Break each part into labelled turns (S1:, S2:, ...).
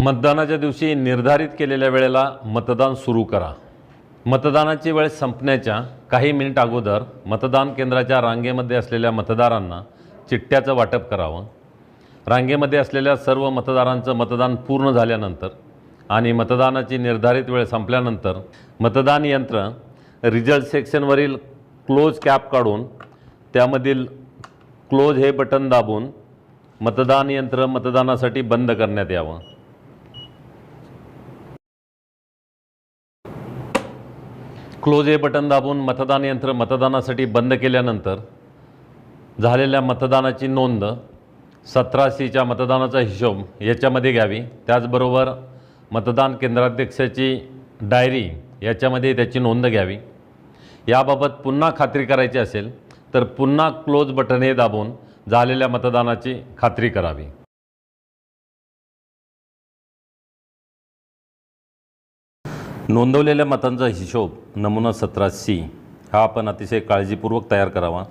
S1: मतदानाच्या दिवशी निर्धारित केलेल्या वेळेला मतदान सुरू करा. मतदानाची वेळ संपण्याच्या काही मिनिट अगोदर मतदान केंद्राच्या रांगेमध्ये असलेल्या मतदारांना चिठ्ठ्याचं वाटप करावं. रांगेमध्ये असलेल्या सर्व मतदारांचं मतदान पूर्ण झाल्यानंतर आणि मतदानाची निर्धारित वेळ संपल्यानंतर मतदान यंत्र रिझल्ट सेक्शनवरील क्लोज कॅप काढून त्यामधील क्लोज हे बटन दाबून मतदान यंत्र मतदानासाठी बंद करण्यात यावं. क्लोज हे बटन दाबून मतदान यंत्र मतदानासाठी बंद केल्यानंतर झालेल्या मतदानाची नोंद सतरा सीच्या मतदानाचा हिशोब याच्यामध्ये घ्यावी. त्याचबरोबर मतदान केंद्राध्यक्षाची डायरी याच्यामध्ये त्याची नोंद घ्यावी. याबाबत पुन्हा खात्री करायची असेल तर पुन्हा क्लोज बटन हे दाबून झालेल्या मतदानाची खात्री करावी. नोंदवलेल्या मतांचा हिशोब नमुना सतरा सी हा आपण अतिशय काळजीपूर्वक तयार करावा.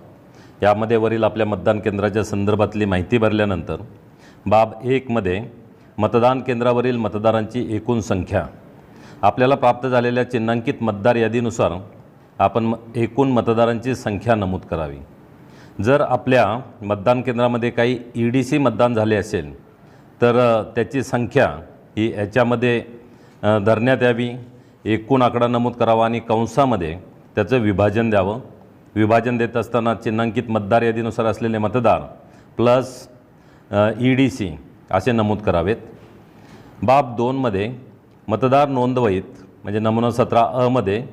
S1: यामध्ये वरील आपल्या मतदान केंद्राच्या संदर्भातली माहिती भरल्यानंतर बाब एकमध्ये मतदान केंद्रावरील मतदारांची एकूण संख्या आपल्याला प्राप्त झालेल्या चिन्हांकित मतदार यादीनुसार आपण म एकूण मतदारांची संख्या नमूद करावी. जर आपल्या मतदान केंद्रामध्ये काही ई डी सी मतदान झाले असेल तर त्याची संख्या ही याच्यामध्ये धरण्यात यावी. एकूण आकडा नमूद करावा आणि कंसामध्ये त्याचं विभाजन द्यावं. विभाजन देत असताना चिन्हांकित मतदार यादीनुसार असलेले मतदार प्लस ई डी सी असे नमूद करावेत. बाब दोनमध्ये मतदार नोंदवहीत म्हणजे नमुना सतरा अमध्ये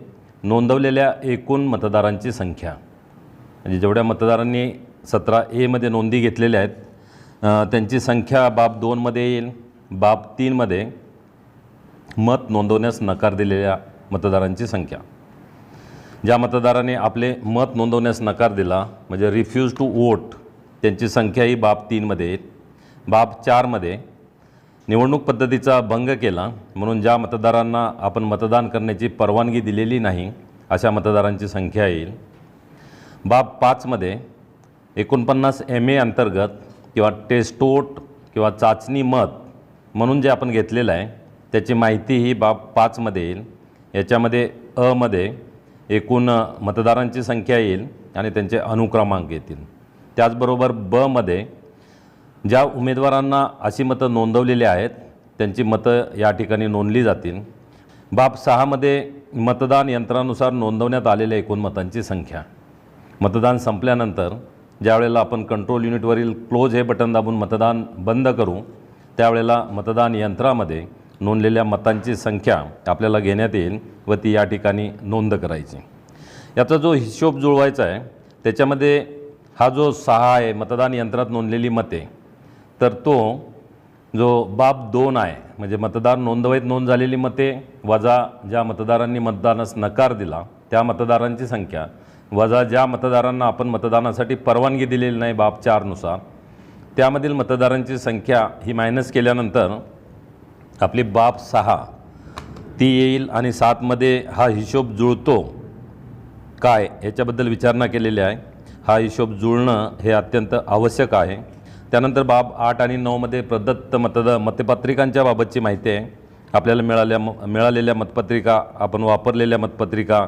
S1: नोंदवलेल्या एकूण मतदारांची संख्या. म्हणजे जेवढ्या मतदारांनी सतरा एमध्ये नोंदी घेतलेल्या आहेत त्यांची संख्या बाब दोनमध्ये येईल. बाब तीनमध्ये मत नोंदवण्यास नकार दिलेल्या मतदारांची संख्या. ज्या मतदाराने आपले मत नोंदवण्यास नकार दिला म्हणजे रिफ्यूज टू वोट त्यांची संख्या ही बाब तीनमध्ये बाब चारमध्ये निवडणूक पद्धतीचा भंग केला म्हणून ज्या मतदारांना आपण मतदान करण्याची परवानगी दिलेली नाही अशा मतदारांची संख्या येईल. बाब पाचमध्ये एकोणपन्नास एम ए अंतर्गत किंवा टेस्टोट किंवा चाचणी मत म्हणून जे आपण घेतलेलं आहे त्याची माहिती ही बाब पाचमध्ये येईल. याच्यामध्ये अमध्ये एकूण मतदारांची संख्या येईल आणि त्यांचे अनुक्रमांक येतील. त्याचबरोबर बमध्ये ज्या उमेदवारांना अशी मतं नोंदवलेली आहेत त्यांची मतं या ठिकाणी नोंदली जातील. बाब सहामध्ये मतदान यंत्रानुसार नोंदवण्यात आलेल्या एकूण मतांची संख्या. मतदान संपल्यानंतर ज्यावेळेला आपण कंट्रोल युनिटवरील क्लोज हे बटन दाबून मतदान बंद करू त्यावेळेला मतदान यंत्रामध्ये नोंदलेल्या मतांची संख्या आपल्याला घेण्यात येईल व ती या ठिकाणी नोंद करायची. याचा जो हिशोब जुळवायचा आहे त्याच्यामध्ये हा जो सहा आहे मतदान यंत्रात नोंदलेली मते तर तो जो बाब दोन आहे म्हणजे मतदार नोंदवहीत नोंद झालेली मते वजा ज्या मतदारांनी मतदानास नकार दिला त्या मतदारांची संख्या वजा ज्या मतदारांना आपण मतदानासाठी परवानगी दिलेली नाही बाब चारनुसार त्यामधील मतदारांची संख्या ही मायनस केल्यानंतर आपली बाब सहा. ती येईल आणि सातमध्ये हा हिशोब जुळतो. काय? याच्याबद्दल विचारणा केलेली आहे. हा हिशोब जुळणं हे अत्यंत आवश्यक आहे. त्यानंतर बाब आठ आणि नऊमध्ये प्रदत्त मतदा मतपत्रिकांच्या बाबतची माहिती आहे. आपल्याला मिळाल्या म मिळालेल्या मतपत्रिका आपण वापरलेल्या मतपत्रिका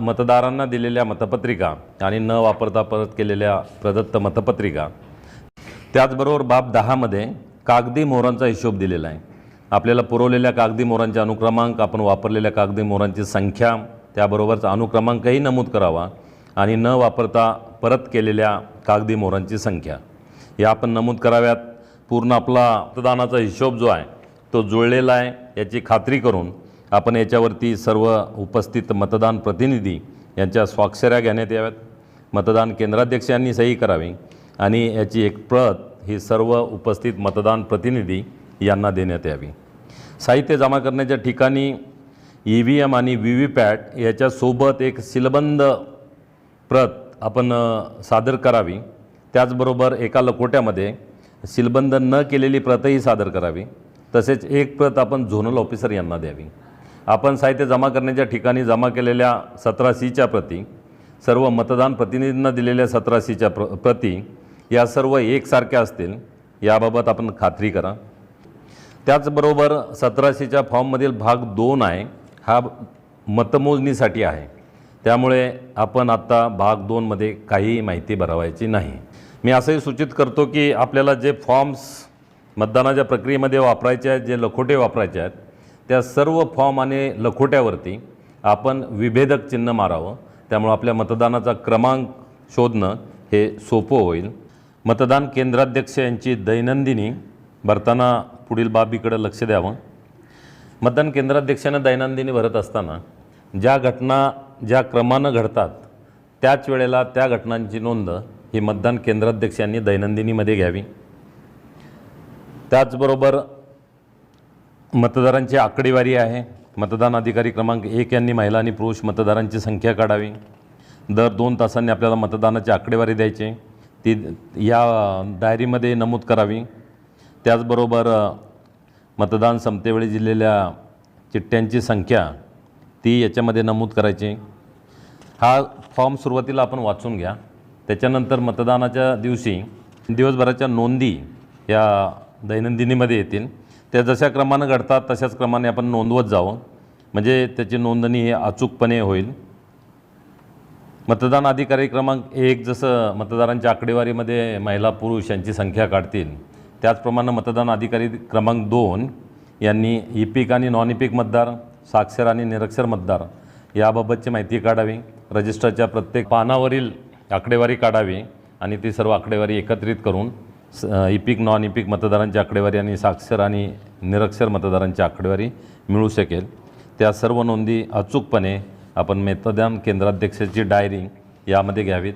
S1: मतदारांना दिलेल्या मतपत्रिका आणि न वापरता परत केलेल्या प्रदत्त मतपत्रिका. त्याचबरोबर बाब दहामध्ये कागदी मोहरांचा हिशोब दिलेला आहे. आपल्याला पुरवलेल्या कागदी मोहरांचे अनुक्रमांक आपण वापरलेल्या कागदी मोहरांची संख्या त्याबरोबरचा अनुक्रमांकही नमूद करावा आणि न वापरता परत केलेल्या कागदी मोहरांची संख्या. या आपण नमूद कराव्यात. पूर्ण आपला मतदानाचा हिशोब जो आहे तो जुळलेला आहे. याची खात्री करून आपण याच्यावरती सर्व उपस्थित मतदान प्रतिनिधी यांच्या स्वाक्षऱ्या घेण्यात याव्यात. मतदान केंद्राध्यक्षांनी सही करावी आणि याची एक प्रत ही सर्व उपस्थित मतदान प्रतिनिधी यांना देण्यात यावी. साहित्य जमा करण्याच्या ठिकाणी ई व्ही एम आणि व्ही व्ही पॅट याच्यासोबत एक सिलबंद प्रत आपण सादर करावी. त्याचबरोबर एका लकोट्यामध्ये सिलबंद न केलेली प्रतही सादर करावी. तसेच एक प्रत आपण झोनल ऑफिसर यांना द्यावी. आपण साहित्य जमा करण्याच्या ठिकाणी जमा केलेल्या सतरा सीच्या प्रती सर्व मतदान प्रतिनिधींना दिलेल्या सतरा सीच्या प्र प्रती या सर्व एकसारख्या असतील. याबाबत आपण खात्री करा. त्याचबरोबर सतराशेच्या फॉर्ममधील भाग दोन आहे हा मतमोजणीसाठी आहे. त्यामुळे आपण आत्ता भाग दोनमध्ये काहीही माहिती भरवायची नाही. मी असंही सूचित करतो की आपल्याला जे फॉर्म्स मतदानाच्या प्रक्रियेमध्ये वापरायचे आहेत जे लखोटे वापरायचे आहेत त्या सर्व फॉर्म आणि लखोट्यावरती आपण विभेदक चिन्ह मारावं. त्यामुळं आपल्या मतदानाचा क्रमांक शोधणं हे सोपं होईल. मतदान केंद्राध्यक्ष यांची दैनंदिनी भरताना पुढील बाबीकडे लक्ष द्यावं. मतदान केंद्राध्यक्षानं दैनंदिनी भरत असताना ज्या घटना ज्या क्रमानं घडतात त्याच वेळेला त्या घटनांची नोंद ही मतदान केंद्राध्यक्षांनी दैनंदिनीमध्ये घ्यावी. त्याचबरोबर मतदारांची आकडेवारी आहे. मतदान अधिकारी क्रमांक एक यांनी महिला आणि पुरुष मतदारांची संख्या काढावी. दर दोन तासांनी आपल्याला मतदानाची आकडेवारी द्यायची. ती या डायरीमध्ये नमूद करावी. त्याचबरोबर मतदान संपतेवेळी दिलेल्या चिठ्ठ्यांची संख्या ती याच्यामध्ये नमूद करायची. हा फॉर्म सुरुवातीला आपण वाचून घ्या. त्याच्यानंतर मतदानाच्या दिवशी दिवसभराच्या नोंदी या दैनंदिनीमध्ये येतील. त्या जशा क्रमानं घडतात तशाच क्रमाने आपण नोंदवत जावं. म्हणजे त्याची नोंदणी ही अचूकपणे होईल. मतदान अधिकारी क्रमांक एक जसं मतदारांच्या आकडेवारीमध्ये महिला पुरुष यांची संख्या काढतील त्याचप्रमाणे मतदान अधिकारी क्रमांक दोन यांनी इपिक आणि नॉन इपिक मतदार साक्षर आणि निरक्षर मतदार याबाबतची माहिती काढावी. रजिस्टरच्या प्रत्येक पानावरील आकडेवारी काढावी आणि ती सर्व आकडेवारी एकत्रित करून स इपिक नॉन इपिक मतदारांची आकडेवारी आणि साक्षर आणि निरक्षर मतदारांची आकडेवारी मिळू शकेल. त्या सर्व नोंदी अचूकपणे आपण मतदान केंद्राध्यक्षाची डायरी यामध्ये घ्यावीत.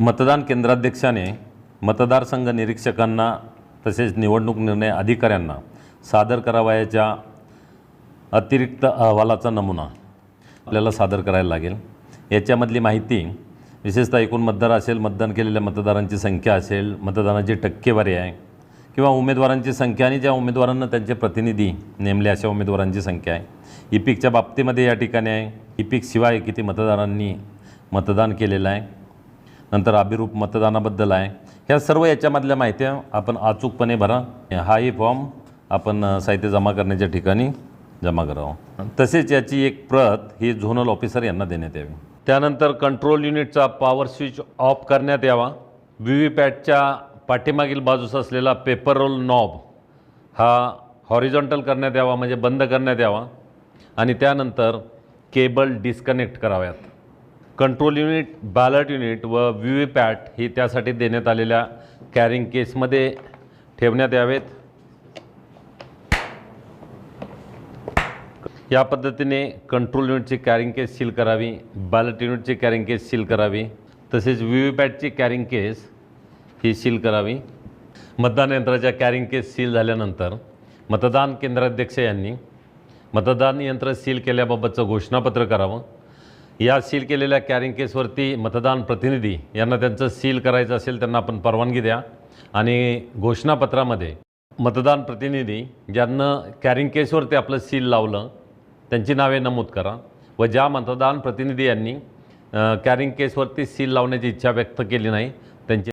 S1: मतदान केंद्राध्यक्षाने मतदारसंघ निरीक्षकांना तसेच निवडणूक निर्णय अधिकाऱ्यांना सादर करावयाच्या अतिरिक्त अहवालाचा नमुना आपल्याला सादर करायला लागेल. याच्यामधली माहिती विशेषतः एकूण मतदार असेल मतदान केलेल्या मतदारांची संख्या असेल मतदानाची टक्केवारी आहे किंवा उमेदवारांची संख्या आणि ज्या उमेदवारांना त्यांचे प्रतिनिधी नेमले अशा उमेदवारांची संख्या आहे. इपिकच्या बाबतीमध्ये या ठिकाणी आहे. इपिकशिवाय किती मतदारांनी मतदान केलेलं आहे. नंतर अभिरूप मतदानाबद्दल आहे. ह्या सर्व याच्यामधल्या माहित्या आपण अचूकपणे भरा. हाही फॉर्म आपण साहित्य जमा करण्याच्या ठिकाणी जमा करावं तसेच याची एक प्रत ही झोनल ऑफिसर यांना देण्यात यावी. त्यानंतर कंट्रोल युनिटचा पॉवर स्विच ऑफ करण्यात यावा. व्ही व्ही पॅटच्या पाठीमागील बाजूस असलेला पेपर रोल नॉब हा हॉरिझॉन्टल करण्यात यावा म्हणजे बंद करण्यात यावा. आणि त्यानंतर केबल डिस्कनेक्ट कराव्यात. कंट्रोल युनिट बॅलट युनिट व व्ही व्ही पॅट ही त्यासाठी देण्यात आलेल्या कॅरिंग केसमध्ये ठेवण्यात यावेत. या पद्धतीने कंट्रोल युनिटची कॅरिंग केस सील करावी बॅलट युनिटची कॅरिंग केस सील करावी तसेच व्ही व्ही पॅटची कॅरिंग केस ही सील करावी. मतदान यंत्राच्या कॅरिंग केस सील झाल्यानंतर मतदान केंद्राध्यक्ष यांनी मतदान यंत्र सील केल्याबाबतचं घोषणापत्र करावं. या सील केलेल्या कॅरिंग केसवरती मतदान प्रतिनिधी यांना त्यांचं सील करायचं असेल त्यांना आपण परवानगी द्या. आणि घोषणापत्रामध्ये मतदान प्रतिनिधी ज्यांना कॅरिंग केसवरती आपलं सील लावलं त्यांची नावे नमूद करा व ज्या मतदान प्रतिनिधी यांनी कॅरिंग केसवरती सील लावण्याची इच्छा व्यक्त केली नाही त्यांची